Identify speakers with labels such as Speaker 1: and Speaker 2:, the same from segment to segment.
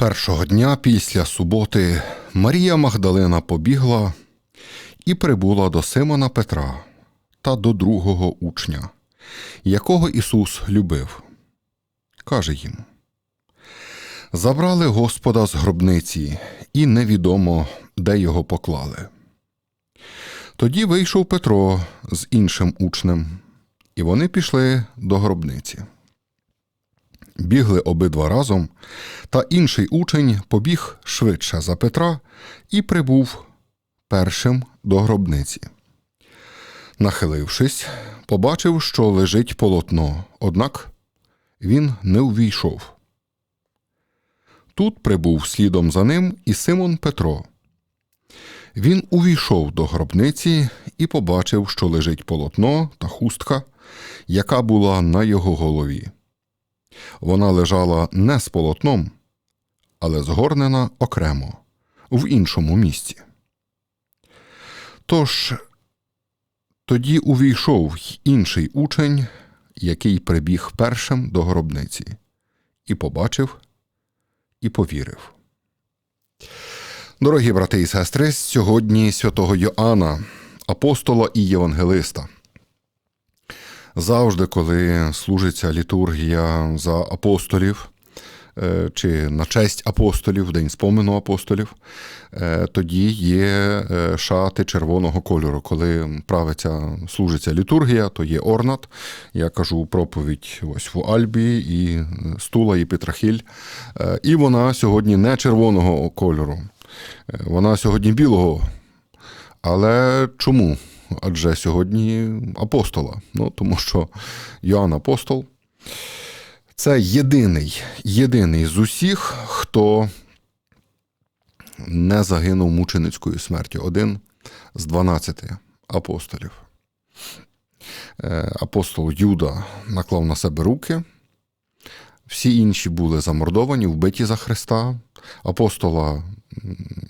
Speaker 1: Першого дня після суботи Марія Магдалина побігла і прибула до Симона Петра та до другого учня, якого Ісус любив. Каже їм: Забрали Господа з гробниці, і невідомо, де його поклали. Тоді вийшов Петро з іншим учнем, і вони пішли до гробниці. Бігли обидва разом, та інший учень побіг швидше за Петра і прибув першим до гробниці. Нахилившись, побачив, що лежить полотно, однак він не увійшов. Тут прибув слідом за ним і Симон Петро. Він увійшов до гробниці і побачив, що лежить полотно та хустка, яка була на його голові. Вона лежала не з полотном, але згорнена окремо в іншому місці. Тож тоді увійшов інший учень, який прибіг першим до гробниці, і побачив, і повірив. Дорогі брати і сестри, сьогодні святого Йоанна, апостола і євангелиста. Завжди, коли служиться літургія за апостолів е, чи на честь апостолів, день спомину апостолів, е, тоді є е, шати червоного кольору. Коли правиться, служиться літургія, то є орнат. Я кажу проповідь ось в Альбі, і стула, і Петрахіль. І вона сьогодні не червоного кольору, вона сьогодні білого. Але чому? Адже сьогодні апостола. Ну, Тому що Йоанн Апостол це єдиний, єдиний з усіх, хто не загинув мученицькою смертю. Один з 12 апостолів. Е, апостол Юда наклав на себе руки. Всі інші були замордовані, вбиті за Христа. Апостола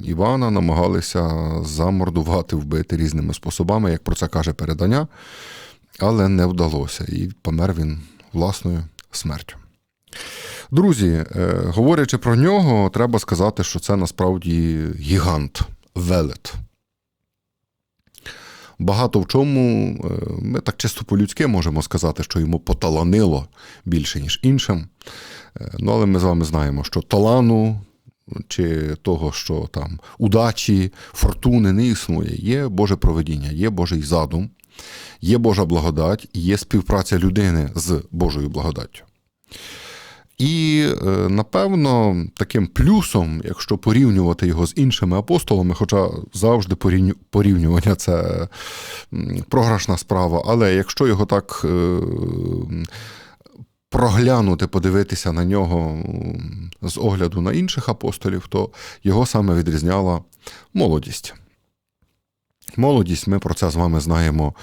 Speaker 1: Івана намагалися замордувати, вбити різними способами, як про це каже передання, але не вдалося, і помер він власною смертю. Друзі, е, говорячи про нього, треба сказати, що це насправді гігант, велет. Багато в чому е, ми так чисто по-людськи можемо сказати, що йому поталанило більше, ніж іншим. Е, ну, але ми з вами знаємо, що талану чи того, що там удачі, фортуни не існує. Є Боже проведіння, є Божий задум, є Божа благодать, є співпраця людини з Божою благодаттю. І, е, напевно, таким плюсом, якщо порівнювати його з іншими апостолами, хоча завжди порівнювання це програшна справа, але якщо його так е, проглянути, подивитися на нього з огляду на інших апостолів, то його саме відрізняла молодість. Молодість, ми про це з вами знаємо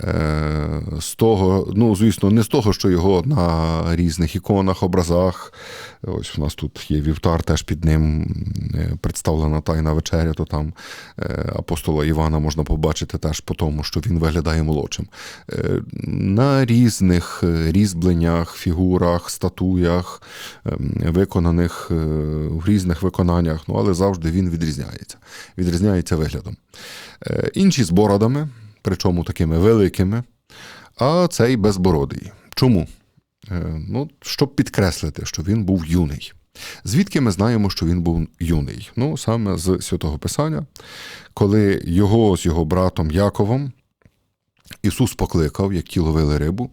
Speaker 1: е, з того, ну, звісно, не з того, що його на різних іконах, образах. Ось у нас тут є вівтар, теж під ним е, представлена Тайна вечеря, то там е, апостола Івана можна побачити теж по тому, що він виглядає молодшим. На різних різьбленнях, фігурах, статуях, виконаних в різних виконаннях, ну, але завжди він відрізняється. Відрізняється виглядом. Інші з бородами, причому такими великими, а цей безбородий. Чому? Е, ну, Щоб підкреслити, що він був юний. Звідки ми знаємо, що він був юний? Ну, саме з святого Писання, коли його з його братом Яковом Ісус покликав, як ті ловили рибу,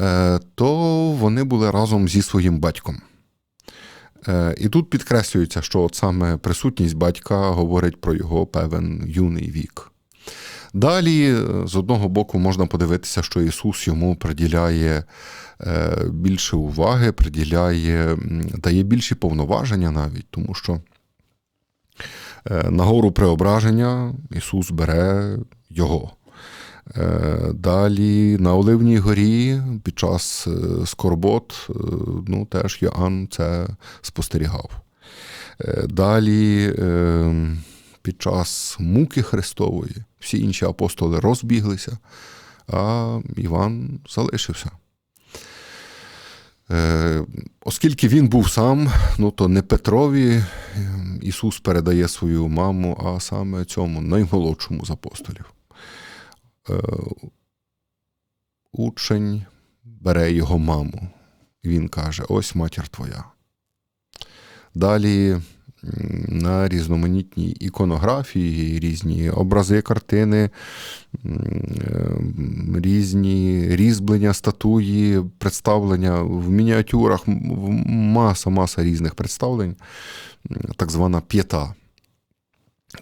Speaker 1: е, то вони були разом зі своїм батьком. Е, і тут підкреслюється, що от саме присутність батька говорить про його певен юний вік. Далі, з одного боку, можна подивитися, що Ісус йому приділяє е, більше уваги, приділяє, дає більші повноваження навіть, тому що е, на гору преображення Ісус бере Його. Е, далі на Оливній горі під час скорбот ну, теж Йоанн це спостерігав. Далі під час муки Христової всі інші апостоли розбіглися, а Іван залишився. Е, Оскільки він був сам, ну то не Петрові е, Ісус передає свою маму, а саме цьому наймолодшому з апостолів. Е, Учень бере його маму. Він каже: ось матір твоя. Далі на різноманітній іконографії, різні образи, картини, е, різні різьблення, статуї, представлення в мініатюрах, маса, маса різних представлень, так звана п'єта,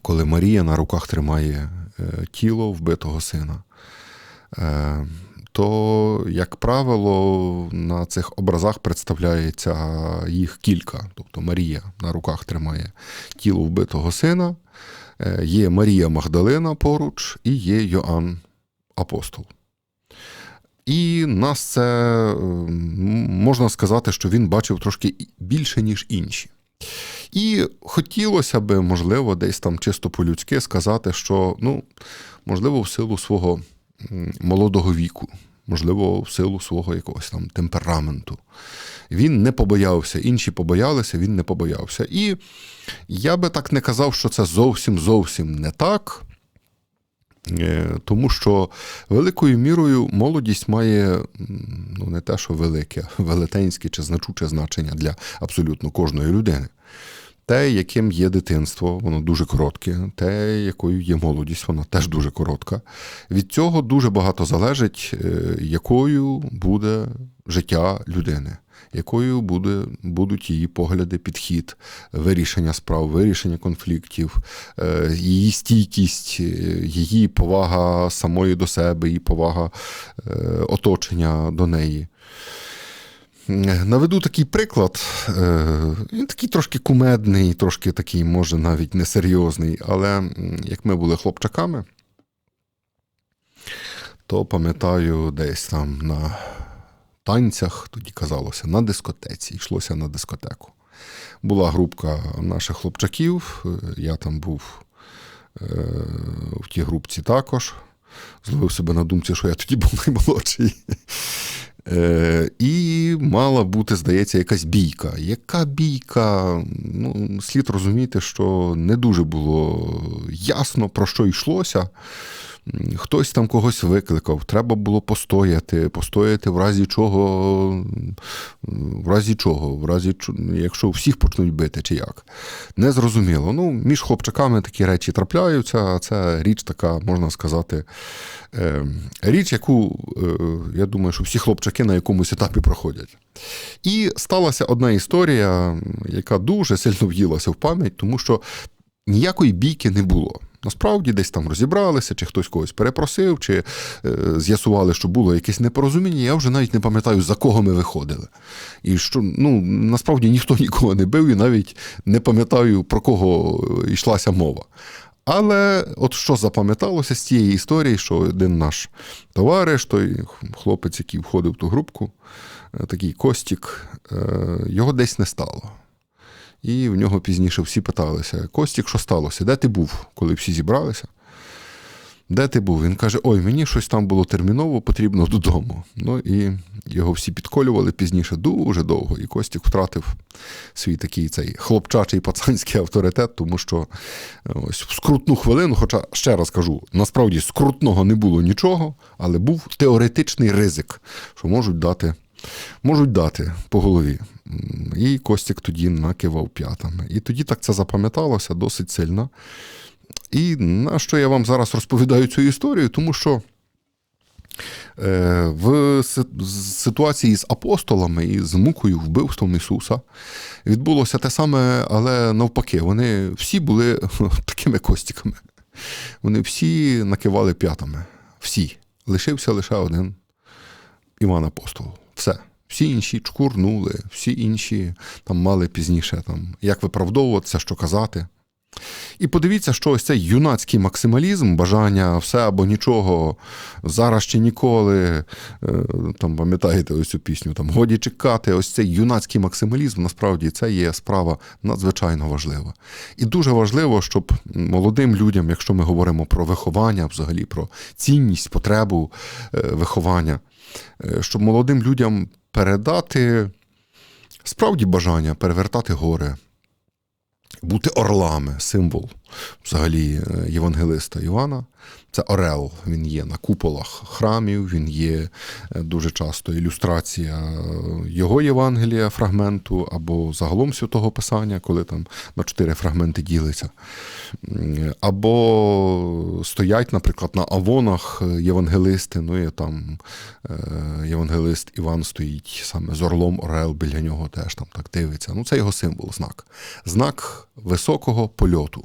Speaker 1: коли Марія на руках тримає тіло вбитого сина. Е, то, як правило, на цих образах представляється їх кілька. Тобто Марія на руках тримає тіло вбитого сина, е, є Марія Магдалина поруч і є Йоанн Апостол. І нас це е, можна сказати, що він бачив трошки більше, ніж інші. І хотілося би, можливо, десь там чисто по-людськи сказати, що, ну, можливо, в силу свого молодого віку, можливо, в силу свого якогось там темпераменту. Він не побоявся, інші побоялися, він не побоявся. І я би так не казав, що це зовсім зовсім не так. Е, Тому що великою мірою молодість має ну, не те, що велике, велетенське чи значуче значення для абсолютно кожної людини. Те, яким є дитинство, воно дуже коротке, те, якою є молодість, вона теж дуже коротка. Від цього дуже багато залежить, е, якою буде життя людини, якою буде, будуть її погляди, підхід, вирішення справ, вирішення конфліктів, е, її стійкість, е, її повага самої до себе, її повага е, оточення до неї. Наведу такий приклад. Він такий трошки кумедний, трошки такий, може, навіть несерйозний. Але як ми були хлопчаками, то пам'ятаю, десь там на танцях, тоді казалося, на дискотеці, йшлося на дискотеку. Була групка наших хлопчаків, е, я там був е, в тій групці також. Зловив себе на думці, що я тоді був наймолодший. Е, і мала бути, здається, якась бійка. Яка бійка? Ну, слід розуміти, що не дуже було ясно, про що йшлося. Хтось там когось викликав, треба було постояти, постояти в разі чого, в разі чого, в разі якщо всіх почнуть бити, чи як. Незрозуміло. Ну, між хлопчаками такі речі трапляються, а це річ така, можна сказати, е, річ, яку, е, я думаю, що всі хлопчаки на якомусь етапі проходять. І сталася одна історія, яка дуже сильно в'їлася в пам'ять, тому що ніякої бійки не було. Насправді десь там розібралися, чи хтось когось перепросив, чи е, з'ясували, що було якесь непорозуміння. Я вже навіть не пам'ятаю, за кого ми виходили. І що ну, насправді ніхто нікого не бив, і навіть не пам'ятаю, про кого е, йшлася мова. Але от що запам'яталося з цієї історії, що один наш товариш, той хлопець, який входив в ту групку, е, такий Костік, його десь не стало. І в нього пізніше всі питалися: Костік, що сталося? Де ти був, коли всі зібралися? Де ти був? Він каже: Ой, мені щось там було терміново, потрібно додому. Ну і його всі підколювали пізніше дуже довго. І Костік втратив свій такий цей хлопчачий пацанський авторитет, тому що е, ось в скрутну хвилину, хоча ще раз кажу, насправді скрутного не було нічого, але був теоретичний ризик, що можуть дати. Можуть дати по голові. І Костік тоді накивав п'ятами. І тоді так це запам'яталося досить сильно. І на що я вам зараз розповідаю цю історію? Тому що е, в ситуації з апостолами і з мукою вбивством Ісуса відбулося те саме, але навпаки, вони всі були такими костіками. Вони всі накивали п'ятами. Всі. Лишився лише один Іван Апостол. Все. Всі інші чкурнули, всі інші там мали пізніше там, як виправдовуватися, що казати. І подивіться, що ось цей юнацький максималізм, бажання все або нічого, зараз чи ніколи. е, Там пам'ятаєте ось цю пісню, там годі чекати. Ось цей юнацький максималізм, насправді це є справа надзвичайно важлива. І дуже важливо, щоб молодим людям, якщо ми говоримо про виховання, взагалі про цінність, потребу е, виховання, е, щоб молодим людям передати справді бажання перевертати гори, бути орлами, символ взагалі е, євангелиста Івана. Це Орел, він є на куполах храмів, він є е, дуже часто ілюстрація його Євангелія, фрагменту або загалом святого Писання, коли там на чотири фрагменти ділиться. Або стоять, наприклад, на авонах євангелисти. Ну і там е, євангелист Іван стоїть саме з орлом Орел біля нього теж там так дивиться. Ну, це його символ, знак. Знак високого польоту.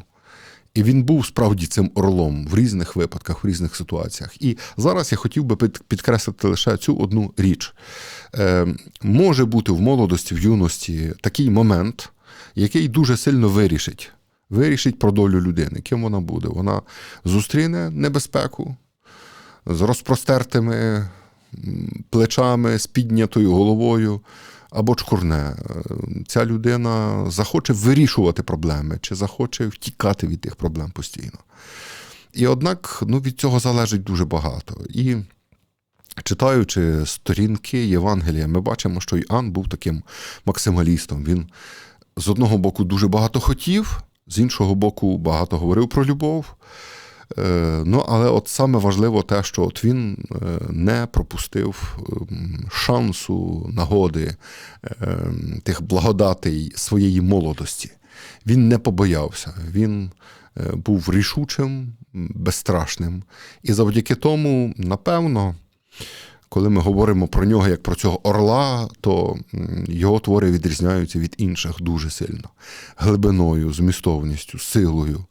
Speaker 1: І він був справді цим орлом в різних випадках, в різних ситуаціях. І зараз я хотів би підкреслити лише цю одну річ. Е, може бути в молодості, в юності такий момент, який дуже сильно вирішить. Вирішить про долю людини, ким вона буде. Вона зустріне небезпеку з розпростертими плечами, з піднятою головою або чкурне. Е, Ця людина захоче вирішувати проблеми чи захоче втікати від тих проблем постійно. І однак ну, від цього залежить дуже багато. І читаючи сторінки Євангелія, ми бачимо, що Іоанн був таким максималістом. Він з одного боку дуже багато хотів, з іншого боку, багато говорив про любов. Е, Ну, але от саме важливо те, що от він е, не пропустив ем, шансу, нагоди, ем, тих благодатей своєї молодості. Він не побоявся, він е, був рішучим, безстрашним. І завдяки тому, напевно, коли ми говоримо про нього як про цього орла, то його твори відрізняються від інших дуже сильно глибиною, змістовністю, силою.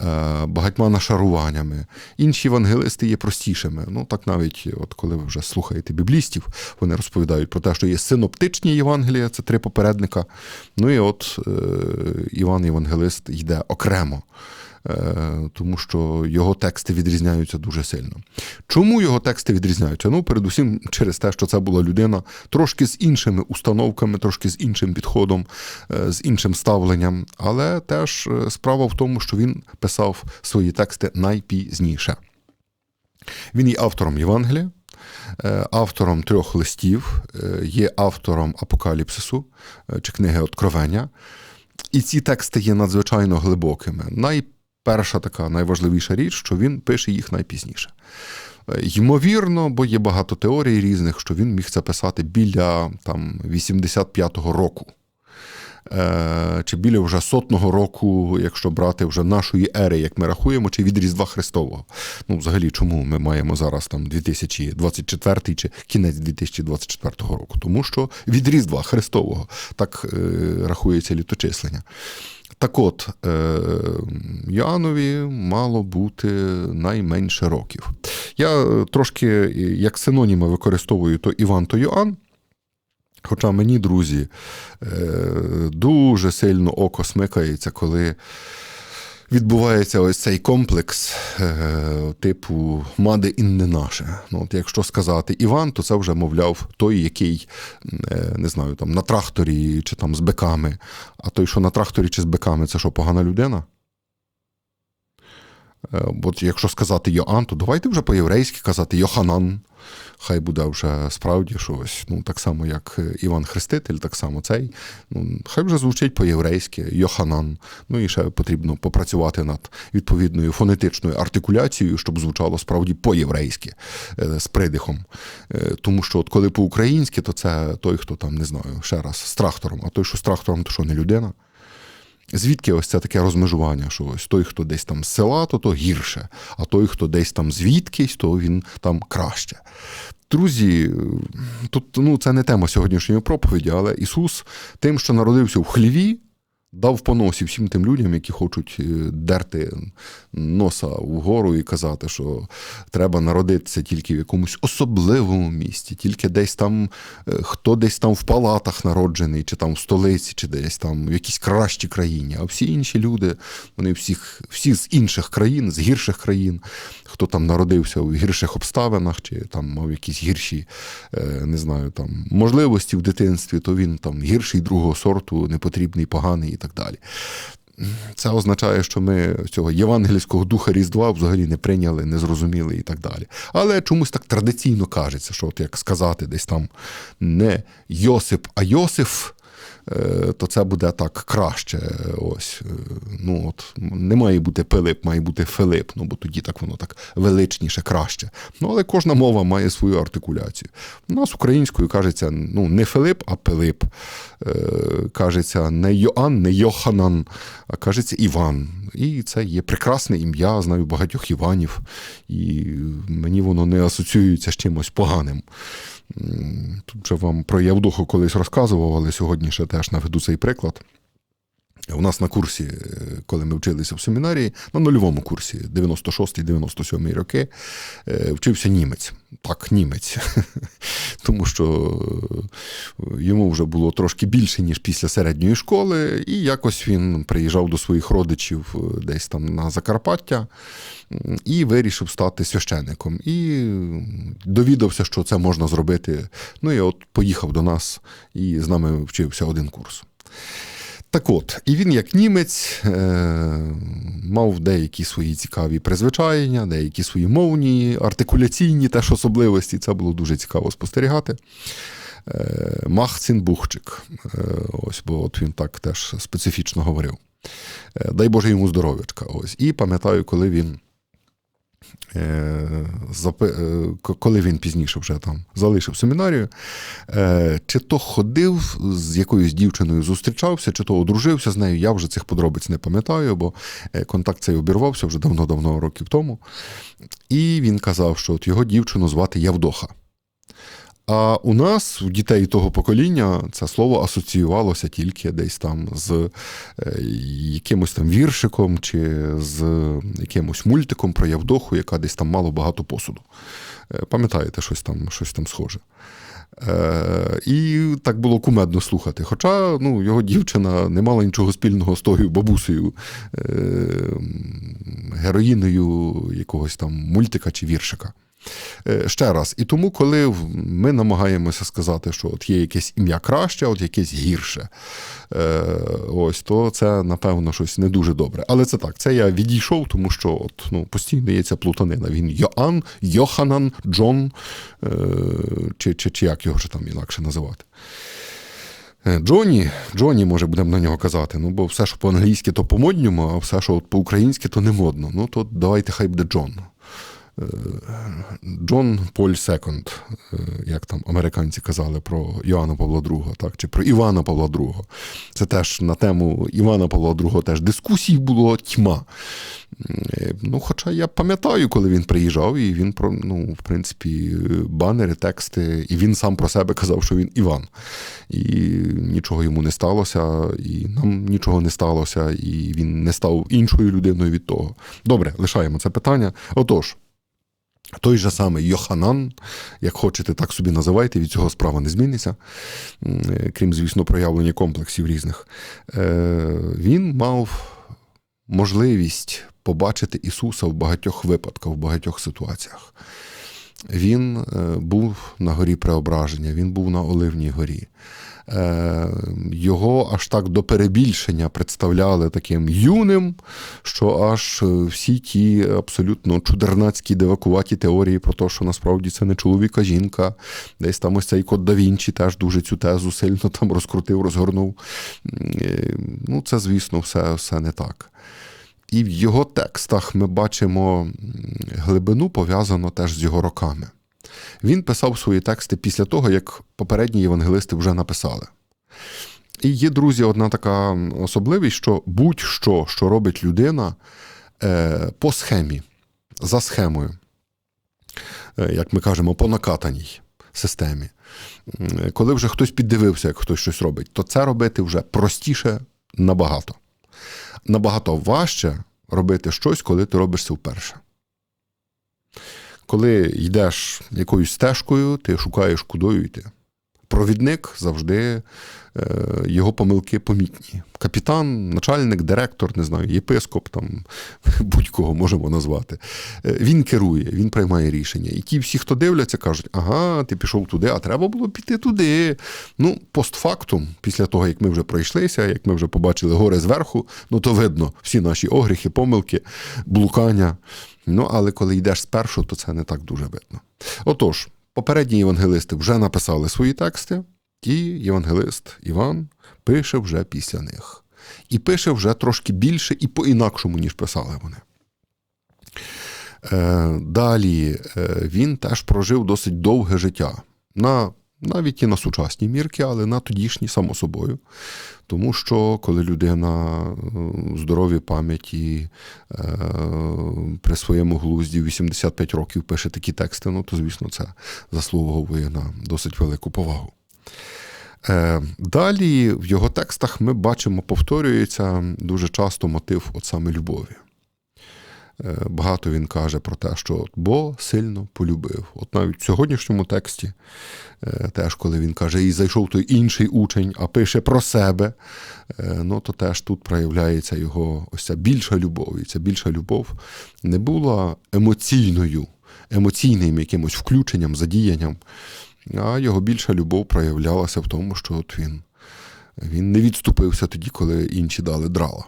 Speaker 1: Е, Багатьма нашаруваннями. Інші евангелисти є простішими. Ну, так навіть, от коли ви вже слухаєте біблістів, вони розповідають про те, що є синоптичні Євангелія, це три попередника. Ну і от е, Іван Євангелист йде окремо, тому що його тексти відрізняються дуже сильно. Чому його тексти відрізняються? Ну, передусім, через те, що це була людина трошки з іншими установками, трошки з іншим підходом, е, з іншим ставленням. Але теж е, справа в тому, що він писав свої тексти найпізніше. Він є автором Євангелія, е, автором трьох листів, е, є автором Апокаліпсису е, чи книги Откровення. І ці тексти є надзвичайно глибокими. Найперша така найважливіша річ, що він пише їх найпізніше. Е, Ймовірно, бо є багато теорій різних, що він міг це писати біля там, 85-го року. Е, Чи біля вже сотного року, якщо брати вже нашої ери, як ми рахуємо, чи від Різдва Христового. Ну, взагалі, чому ми маємо зараз там 2024 чи кінець 2024 року? Тому що від Різдва Христового так е, рахується літочислення. Так от, е, Йоаннові мало бути найменше років. Я е, трошки е, як синоніми використовую то Іван, то Йоанн. Хоча мені, друзі, дуже сильно око смикається, коли відбувається ось цей комплекс е, типу маде інне наше. Ну, от якщо сказати Іван, то це вже, мовляв, той, який е, не знаю, там на тракторі чи там з биками. А той, що на тракторі чи з биками, це що, погана людина? Е, От якщо сказати Йоанн, то давайте вже по-єврейськи казати Йоханан. Хай буде вже справді щось, ну так само, як Іван Хреститель, так само цей. Ну, хай вже звучить по-єврейськи, Йоханан. Ну і ще потрібно попрацювати над відповідною фонетичною артикуляцією, щоб звучало справді по-єврейськи е, з придихом. Е, Тому що от коли по-українськи, то це той, хто там, не знаю, ще раз, з трактором, а той, що з трактором, то що не людина. Звідки ось це таке розмежування, що ось той, хто десь там з села, то то гірше, а той, хто десь там звідкись, то він там краще. Друзі, тут ну, це не тема сьогоднішньої проповіді, але Ісус тим, що народився в хліві, дав по носі всім тим людям, які хочуть е, дерти носа вгору і казати, що треба народитися тільки в якомусь особливому місті, тільки десь там, е, хто десь там в палатах народжений, чи там в столиці, чи десь там в якійсь кращій країні. А всі інші люди, вони всіх, всі з інших країн, з гірших країн, хто там народився в гірших обставинах, чи там мав якісь гірші, е, не знаю, там можливості в дитинстві, то він там гірший другого сорту, непотрібний, поганий так далі. це означає, що ми цього євангельського духа Різдва взагалі не прийняли, не зрозуміли і так далі. Але чомусь так традиційно кажеться, що от як сказати десь там не Йосип, а Йосиф. Е, то це буде так краще. Ось, е, ну от Не має бути Пилип, має бути Филип, ну бо тоді так воно так величніше, краще. Ну, Але кожна мова має свою артикуляцію. У нас українською кажеться ну, не Филип, а Пилип. Е, кажеться не Йоанн, не Йоханан, а кажеться Іван. І це є прекрасне ім'я, знаю багатьох Іванів, і мені воно не асоціюється з чимось поганим. Тут вже вам про Явдоху колись розказував, але сьогодні ще теж кашнав Дуса и преклад. У нас на курсі, е, коли ми вчилися в семінарії, на нульовому курсі, 96-97 роки, е, вчився німець. Так, німець. Тому що е, йому вже було трошки більше, ніж після середньої школи, і якось він приїжджав до своїх родичів десь там на Закарпаття і вирішив стати священником. І довідався, що це можна зробити. Ну і от поїхав до нас і з нами вчився один курс. Так от, і він, як німець, е, мав деякі свої цікаві призвичаєння, деякі свої мовні, артикуляційні теж особливості. Це було дуже цікаво спостерігати. Е, Махцин Бухчик. Е, ось, бо от він так теж специфічно говорив. Дай Боже йому здоров'ячка. Ось. І пам'ятаю, коли він коли він пізніше вже там залишив семінарію, е, чи то ходив з якоюсь дівчиною, зустрічався, чи то одружився з нею. Я вже цих подробиць не пам'ятаю, бо контакт цей обірвався вже давно-давно років тому. І він казав, що от його дівчину звати Явдоха. А у нас, у дітей того покоління, це слово асоціювалося тільки десь там з е, якимось там віршиком чи з якимось мультиком про Явдоху, яка десь там мало багато посуду. Е, пам'ятаєте, щось там щось там схоже. Е, І так було кумедно слухати. Хоча ну, його дівчина не мала нічого спільного з тою бабусею, е, героїною якогось там мультика чи віршика. Е, ще раз, і тому, коли ми намагаємося сказати, що от є якесь ім'я краще, от якесь гірше, е, ось то це, напевно, щось не дуже добре. Але це так, це я відійшов, тому що от, ну, постійно є ця плутанина. Він Йоанн, Йоханан, Джон, е, чи, чи, чи як його вже там інакше називати. Джоні, Джоні, може, будемо на нього казати. Ну, бо все, що по-англійськи, то по-модньому, а все, що по-українськи, то не модно. Ну, то давайте хай буде Джон. Джон Поль Секонд, як там американці казали про Йоанна Павла II, так, чи про Івана Павла II. Це теж на тему Івана Павла II теж дискусій було тьма. Ну, Хоча я пам'ятаю, коли він приїжджав, і він про, ну, в принципі, банери, тексти, і він сам про себе казав, що він Іван. І нічого йому не сталося, і нам нічого не сталося, і він не став іншою людиною від того. Добре, лишаємо це питання. Отож. Той же самий Йоханан, як хочете, так собі називайте, від цього справа не зміниться, крім, звісно, проявлення комплексів різних. Е, він мав можливість побачити Ісуса в багатьох випадках, в багатьох ситуаціях. Він е, був на горі Преображення, він був на Оливній горі. Е, його аж так до перебільшення представляли таким юним, що аж е, всі ті абсолютно чудернацькі девакуваті теорії про те, що насправді це не чоловік, а жінка. Десь там ось цей код да Вінчі теж дуже цю тезу сильно там розкрутив, розгорнув. Ну, це, звісно, все, все не так. І в його текстах ми бачимо глибину пов'язану теж з його роками. Він писав свої тексти після того, як попередні євангелисти вже написали. І є, друзі, одна така особливість, що будь-що, що робить людина е, по схемі, за схемою, е, як ми кажемо, по накатаній системі. Коли вже хтось піддивився, як хтось щось робить, то це робити вже простіше набагато. Набагато важче робити щось, коли ти робиш це вперше. Коли йдеш якоюсь стежкою, ти шукаєш, кудою йти. Провідник завжди е, його помилки помітні. Капітан, начальник, директор, не знаю, єпископ, там будь-кого можемо назвати. Е, Він керує, він приймає рішення. І ті всі, хто дивляться, кажуть, ага, ти пішов туди, а треба було піти туди. Ну, постфактум, після того, як ми вже пройшлися, як ми вже побачили гори зверху, ну то видно всі наші огріхи, помилки, блукання. Ну, але коли йдеш спершу, то це не так дуже видно. Отож, попередні євангелисти вже написали свої тексти, і євангелист Іван пише вже після них. І пише вже трошки більше і по-інакшому, ніж писали вони. Е, Далі е, він теж прожив досить довге життя. На, навіть і на сучасні мірки, але на тодішні, само собою. Тому що коли людина е, здоровій пам'яті е, при своєму глузді 85 років пише такі тексти, ну то, звісно, це заслуговує на досить велику повагу. Е, Далі в його текстах ми бачимо, повторюється дуже часто мотив от саме любові. Е, Багато він каже про те, що Бо сильно полюбив. От навіть в сьогоднішньому тексті, е, теж коли він каже, і зайшов той інший учень, а пише про себе, е, ну то теж тут проявляється його ось ця більша любов. І ця більша любов не була емоційною, емоційним якимось включенням, задіянням, а його більша любов проявлялася в тому, що от він, він не відступився тоді, коли інші дали драла.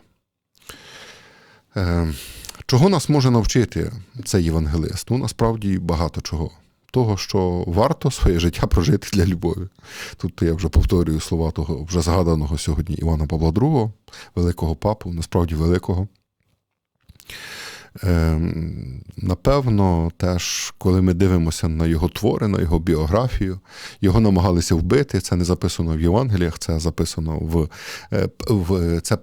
Speaker 1: Чого нас може навчити цей євангелист? Ну, насправді багато чого. Того, що варто своє життя прожити для любові. Тут я вже повторюю слова того вже згаданого сьогодні Івана Павла II, великого папу, насправді великого. Ем, Напевно, теж, коли ми дивимося на його твори, на його біографію, його намагалися вбити. Це не записано в Євангеліях, це записано в, е, в це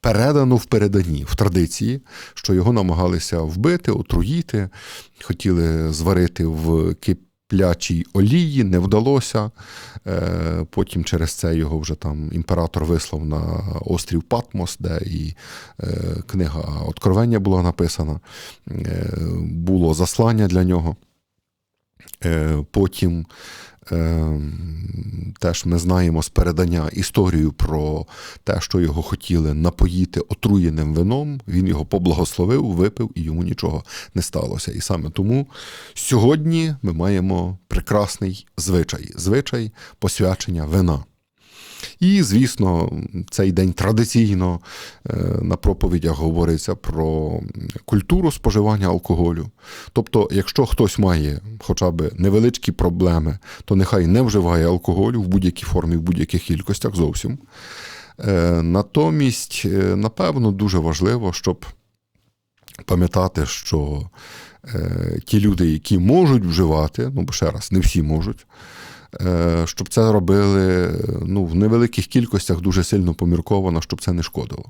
Speaker 1: передано в переданні, в традиції, що його намагалися вбити, отруїти, хотіли зварити в киплячій олії, не вдалося. Е, Потім через це його вже там імператор вислав на острів Патмос, де і е, книга Откровення була написана, Е, було заслання для нього. Потім теж ми знаємо з передання історію про те, що його хотіли напоїти отруєним вином. Він його поблагословив, випив, і йому нічого не сталося. І саме тому сьогодні ми маємо прекрасний звичай звичай посвячення вина. І, звісно, цей день традиційно е, на проповідях говориться про культуру споживання алкоголю. Тобто, якщо хтось має хоча б невеличкі проблеми, то нехай не вживає алкоголю в будь-якій формі, в будь-яких кількостях зовсім. Е, Натомість, е, напевно, дуже важливо, щоб пам'ятати, що ті люди, які можуть вживати, ну бо ще раз, не всі можуть. Е, щоб це робили ну, в невеликих кількостях дуже сильно помірковано, щоб це не шкодило.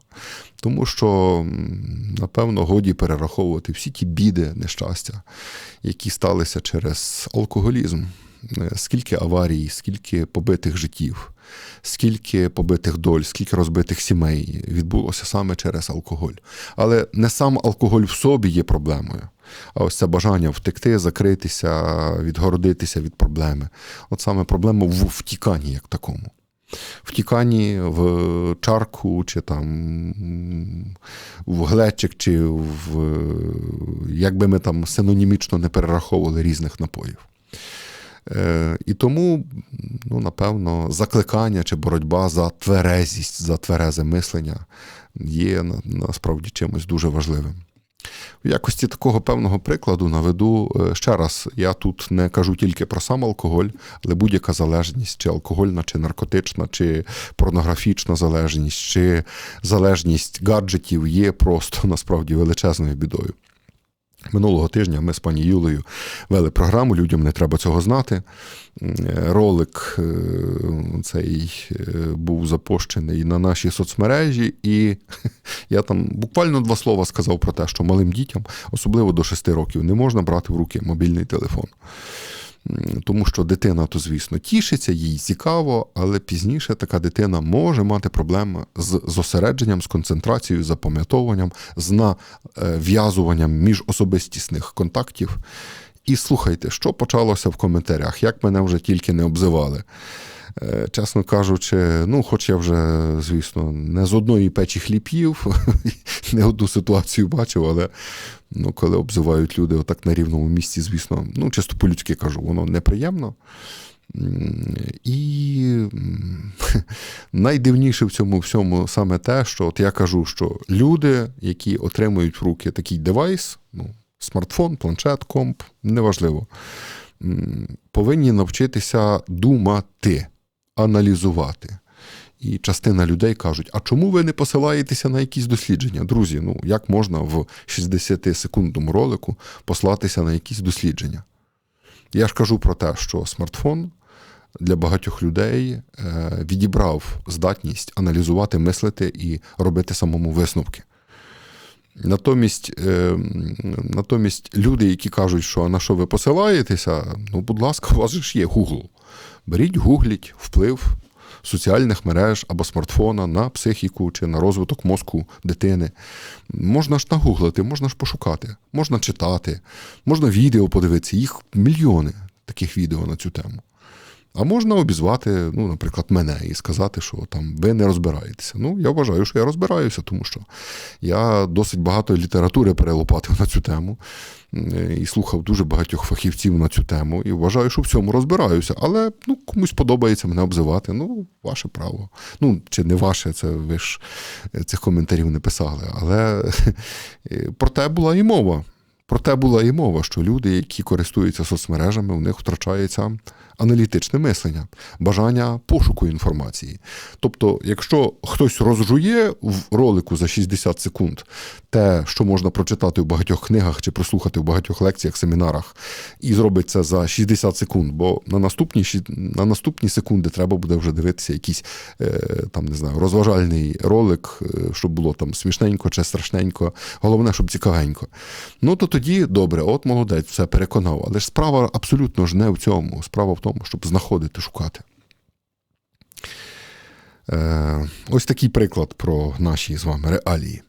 Speaker 1: Тому що, напевно, годі перераховувати всі ті біди, нещастя, які сталися через алкоголізм. Е, Скільки аварій, скільки побитих життів, скільки побитих доль, скільки розбитих сімей відбулося саме через алкоголь. Але не сам алкоголь в собі є проблемою, а ось це бажання втекти, закритися, відгородитися від проблеми. От саме проблема в втіканні як такому. Втіканні в чарку, чи там в глечик, чи в як би ми там синонімічно не перераховували різних напоїв. Е, І тому, ну, напевно, закликання чи боротьба за тверезість, за тверезе мислення є насправді чимось дуже важливим. В якості такого певного прикладу наведу е, ще раз: я тут не кажу тільки про сам алкоголь, але будь-яка залежність, чи алкогольна, чи наркотична, чи порнографічна залежність, чи залежність гаджетів є просто насправді величезною бідою. Минулого тижня ми з пані Юлею вели програму, людям не треба цього знати. Ролик е, цей е, був запущений на нашій соцмережі, і я там буквально два слова сказав про те, що малим дітям, особливо до 6 років, не можна брати в руки мобільний телефон. Тому що дитина, то звісно, тішиться, їй цікаво, але пізніше така дитина може мати проблеми з зосередженням, з концентрацією, запам'ятовуванням, з нав'язуванням міжособистісних контактів. І слухайте, що почалося в коментарях, як мене вже тільки не обзивали. Е, Чесно кажучи, ну, хоч я вже, звісно, не з одної печі хліб не одну ситуацію бачив, але ну, коли обзивають люди отак на рівному місці, звісно, ну, чисто по-людськи кажу, воно неприємно. І найдивніше в цьому всьому саме те, що от я кажу, що люди, які отримують в руки такий девайс, ну, смартфон, планшет, комп, неважливо, повинні навчитися думати, аналізувати. І частина людей кажуть: а чому ви не посилаєтеся на якісь дослідження? Друзі, ну як можна в 60-секундному ролику послатися на якісь дослідження? Я ж кажу про те, що смартфон для багатьох людей е, відібрав здатність аналізувати, мислити і робити самому висновки. Натомість, е, натомість люди, які кажуть, що на що ви посилаєтеся, ну, будь ласка, у вас ж є Google. Беріть, гугліть вплив соціальних мереж або смартфона на психіку чи на розвиток мозку дитини. Можна ж нагуглити, можна ж пошукати, можна читати, можна відео подивитися. Їх мільйони таких відео на цю тему. А можна обізвати, ну, наприклад, мене і сказати, що там ви не розбираєтеся. Ну, я вважаю, що я розбираюся, тому що я досить багато літератури перелопатив на цю тему і слухав дуже багатьох фахівців на цю тему, і вважаю, що в цьому розбираюся. Але ну, комусь подобається мене обзивати. Ну, ваше право. Ну, чи не ваше, це ви ж е, цих коментарів не писали. Але е, про те була і мова. Про те була і мова, що люди, які користуються соцмережами, у них втрачається аналітичне мислення, бажання пошуку інформації. Тобто, якщо хтось розжує в ролику за 60 секунд те, що можна прочитати в багатьох книгах чи прослухати в багатьох лекціях, семінарах, і зробить це за 60 секунд, бо на наступні, на наступні секунди треба буде вже дивитися якийсь е, там, не знаю, розважальний ролик, е, щоб було там смішненько чи страшненько, головне, щоб цікавенько. Ну то тоді добре, от молодець, все переконав. Але ж справа абсолютно ж не в цьому. Справа в тому, щоб знаходити, шукати. Е, ось такий приклад про наші з вами реалії.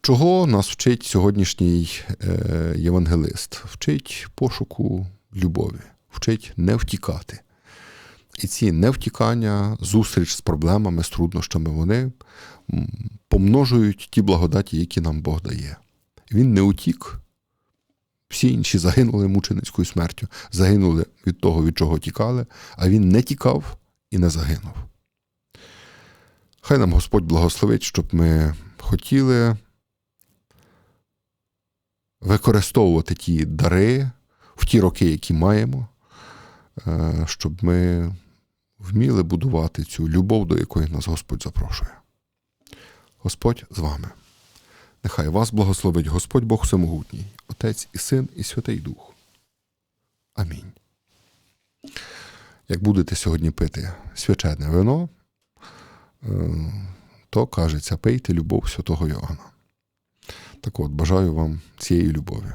Speaker 1: Чого нас вчить сьогоднішній е, євангелист? Вчить пошуку любові, вчить не втікати. І ці невтікання, зустріч з проблемами, з труднощами, вони помножують ті благодаті, які нам Бог дає. Він не утік, всі інші загинули мученицькою смертю, загинули від того, від чого тікали, а він не тікав і не загинув. Хай нам Господь благословить, щоб ми хотіли використовувати ті дари в ті роки, які маємо, е, щоб ми вміли будувати цю любов, до якої нас Господь запрошує. Господь з вами. Нехай вас благословить Господь Бог Всемогутній, Отець і Син, і Святий Дух. Амінь. Як будете сьогодні пити свячене вино, е, то кажеться, пийте любов святого Йоанна. Так от, бажаю вам цієї любові.